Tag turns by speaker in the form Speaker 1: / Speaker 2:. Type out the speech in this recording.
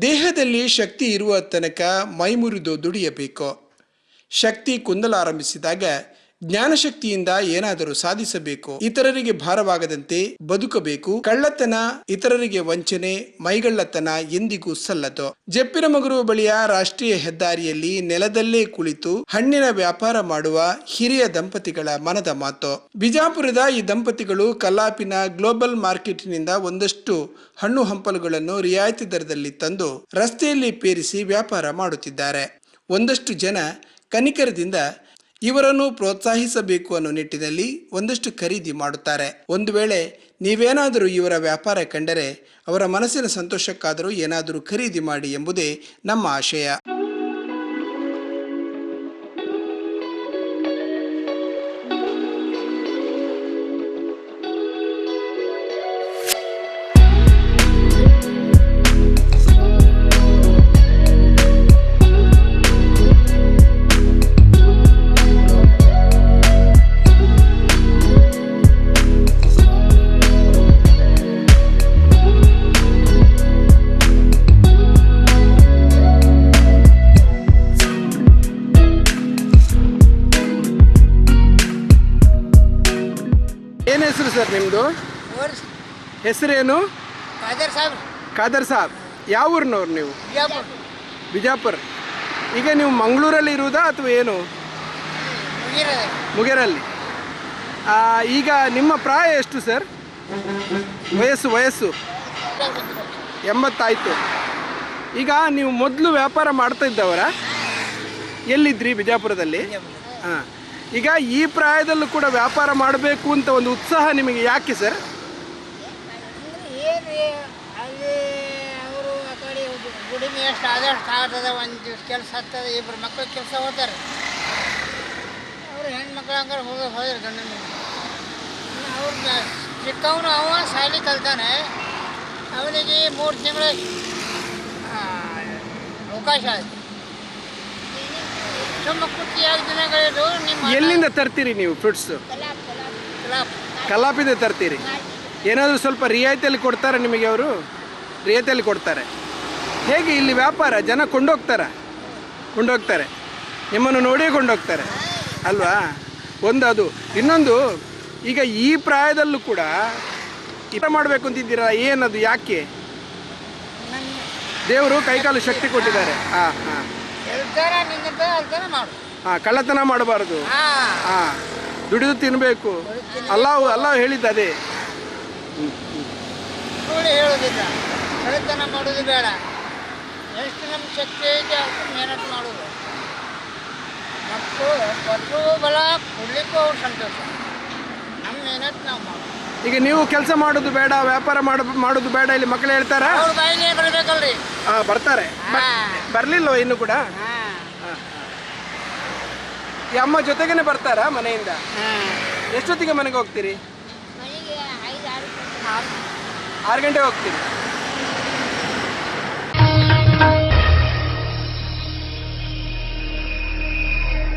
Speaker 1: ದೇಹದಲ್ಲಿ ಶಕ್ತಿ ಇರುವ ತನಕ ಮೈಮುರಿದು ದುಡಿಯಬೇಕು. ಶಕ್ತಿ ಕುಂದಲಾರಂಭಿಸಿದಾಗ ಜ್ಞಾನಶಕ್ತಿಯಿಂದ ಏನಾದರೂ ಸಾಧಿಸಬೇಕು, ಇತರರಿಗೆ ಭಾರವಾಗದಂತೆ ಬದುಕಬೇಕು, ಕಳ್ಳತನ, ಇತರರಿಗೆ ವಂಚನೆ, ಮೈಗಳ್ಳತನ ಎಂದಿಗೂ ಸಲ್ಲದು. ಜಪ್ಪಿನ ಮಗುರು ಬಳಿಯ ರಾಷ್ಟ್ರೀಯ ಹೆದ್ದಾರಿಯಲ್ಲಿ ನೆಲದಲ್ಲೇ ಕುಳಿತು ಹಣ್ಣಿನ ವ್ಯಾಪಾರ ಮಾಡುವ ಹಿರಿಯ ದಂಪತಿಗಳ ಮನದ ಮಾತು. ಬಿಜಾಪುರದ ಈ ದಂಪತಿಗಳು ಕಲ್ಲಾಪಿನ ಗ್ಲೋಬಲ್ ಮಾರ್ಕೆಟ್ನಿಂದ ಒಂದಷ್ಟು ಹಣ್ಣು ಹಂಪಲುಗಳನ್ನು ರಿಯಾಯಿತಿ ದರದಲ್ಲಿ ತಂದು ರಸ್ತೆಯಲ್ಲಿ ಪೇರಿಸಿ ವ್ಯಾಪಾರ ಮಾಡುತ್ತಿದ್ದಾರೆ. ಒಂದಷ್ಟು ಜನ ಕನಿಕರದಿಂದ ಇವರನ್ನು ಪ್ರೋತ್ಸಾಹಿಸಬೇಕು ಅನ್ನೋ ನಿಟ್ಟಿನಲ್ಲಿ ಒಂದಷ್ಟು ಖರೀದಿ ಮಾಡುತ್ತಾರೆ. ಒಂದು ವೇಳೆ ನೀವೇನಾದರೂ ಇವರ ವ್ಯಾಪಾರ ಕಂಡರೆ ಅವರ ಮನಸ್ಸಿನ ಸಂತೋಷಕ್ಕಾದರೂ ಏನಾದರೂ ಖರೀದಿ ಮಾಡಿ ಎಂಬುದೇ ನಮ್ಮ ಆಶಯ. ಹೆಸರು ಸರ್ ನಿಮ್ಮದು ಹೆಸರೇನು? ಖಾದರ್ ಸಾಬ್. ಯಾವ ಊರ್ನವ್ರು ನೀವು? ಬಿಜಾಪುರ್. ಈಗ ನೀವು ಮಂಗಳೂರಲ್ಲಿ ಇರುವುದಾ ಅಥವಾ ಏನು? ಮುಗೇರಲ್ಲಿ. ಈಗ ನಿಮ್ಮ ಪ್ರಾಯ ಎಷ್ಟು ಸರ್? ವಯಸ್ಸು ವಯಸ್ಸು? ಎಂಬತ್ತಾಯಿತು. ಈಗ ನೀವು ಮೊದಲು ವ್ಯಾಪಾರ ಮಾಡ್ತಾ ಇದ್ದವರ? ಎಲ್ಲಿದ್ರಿ ಬಿಜಾಪುರದಲ್ಲಿ? ಹಾಂ. ಈಗ ಈ ಪ್ರಾಯದಲ್ಲೂ ಕೂಡ ವ್ಯಾಪಾರ ಮಾಡಬೇಕು ಅಂತ ಒಂದು ಉತ್ಸಾಹ ನಿಮಗೆ ಯಾಕೆ ಸರ್?
Speaker 2: ಏನು ಅಲ್ಲಿ ಅವರು ಆ ಕಡೆ ಗುಡಿಮೆ ಎಷ್ಟು ಆದಷ್ಟು ಆಗ್ತದೆ, ಒಂದು ಕೆಲಸ ಹತ್ತದ ಇಬ್ಬರು ಮಕ್ಕಳು ಕೆಲಸ ಹೋಗ್ತಾರೆ. ಅವರು ಹೆಣ್ಮಕ್ಳು ಹಂಗಾರೆ ಹೋಗಿ ಹೋದ್ರೆ ಗಂಡನ ಅವ್ರ ಚಿಕ್ಕವನು ಅವ, ಶಾಲೆ ಕಲ್ತಾನೆ. ಅವನಿಗೆ ಮೂರು ತಿಂಗಳ ಅವಕಾಶ ಆಯ್ತು. ನಿಮ್ಮ
Speaker 1: ಎಲ್ಲಿಂದ ತರ್ತೀರಿ ನೀವು ಫ್ರೂಟ್ಸ್
Speaker 2: ಕ್ಲಾಪ್
Speaker 1: ಕಲಾಪಿಂದ ತರ್ತೀರಿ. ಏನಾದರೂ ಸ್ವಲ್ಪ ರಿಯಾಯಿತಿಯಲ್ಲಿ ಕೊಡ್ತಾರೆ ನಿಮಗೆ ಅವರು? ರಿಯಾಯಿತಿಯಲ್ಲಿ ಕೊಡ್ತಾರೆ. ಹೇಗೆ ಇಲ್ಲಿ ವ್ಯಾಪಾರ? ಜನ ಕೊಂಡೋಗ್ತಾರ? ಕೊಂಡೋಗ್ತಾರೆ. ನಿಮ್ಮನ್ನು ನೋಡಿ ಕೊಂಡೋಗ್ತಾರೆ. ಅಲ್ವಾ? ಒಂದು ಅದು. ಇನ್ನೊಂದು ಈಗ ಈ ಪ್ರಾಯದಲ್ಲೂ ಕೂಡ ಇಷ್ಟ ಮಾಡಬೇಕು ಅಂತಿದ್ದೀರಾ? ಏನದು? ಯಾಕೆ? ದೇವರು ಕೈಕಾಲು ಶಕ್ತಿ ಕೊಟ್ಟಿದ್ದಾರೆ. ಹಾಂ ಹಾಂ
Speaker 2: ಹೇಳ್ತಾರ ನಿಂತ ಅಲ್ತಾರ ಮಾಡು.
Speaker 1: ಹಾಂ ಕಳ್ಳತನ ಮಾಡಬಾರದು.
Speaker 2: ಹಾ
Speaker 1: ಹಾಂ ದುಡಿದು ತಿನ್ನಬೇಕು ಅಲ್ಲಾವು ಅಲ್ಲಾವು ಹೇಳಿದ್ದ ಅದೇ
Speaker 2: ಸುಳ್ಳು ಹೇಳೋದಿಲ್ಲ ಕಳ್ಳತನ ಮಾಡೋದು ಬೇಡ. ಎಷ್ಟು ನಮ್ಮ ಶಕ್ತಿ ಐತೆ ಅಷ್ಟು ಮೆಹನತ್ ಮಾಡೋದು ಮಕ್ಕಳು ಕೊಟ್ಟರು ಬಲ ಕೊಡ್ಲಿಕ್ಕೂ ಅವ್ರು ಸಂತೋಷ. ನಮ್ಮ ಮೆಹನತ್ ನಾವು ಮಾಡೋದು.
Speaker 1: ಈಗ ನೀವು ಕೆಲಸ ಮಾಡೋದು ಬೇಡ ವ್ಯಾಪಾರ ಮಾಡುದು ಬೇಡ ಇಲ್ಲಿ ಮಕ್ಕಳು ಹೇಳ್ತಾರಾ?
Speaker 2: ಅವ್ರ ಬಾಯಿಗೆ ಬರಬೇಕಲ್ರಿ.
Speaker 1: ಆ, ಬರ್ತಾರೆ.
Speaker 2: ಬರ್ಲಿಲ್ಲ
Speaker 1: ಬರ್ಲಿಲ್ವ ಇನ್ನು ಕೂಡ?
Speaker 2: ಹಾಂ.
Speaker 1: ಈ ಅಮ್ಮ ಜೊತೆಗೇನೆ ಬರ್ತಾರಾ ಮನೆಯಿಂದ? ಎಷ್ಟೊತ್ತಿಗೆ ಮನೆಗೆ ಹೋಗ್ತೀರಿ? ಆರು ಗಂಟೆ. ಹೋಗ್ತೀರಿ.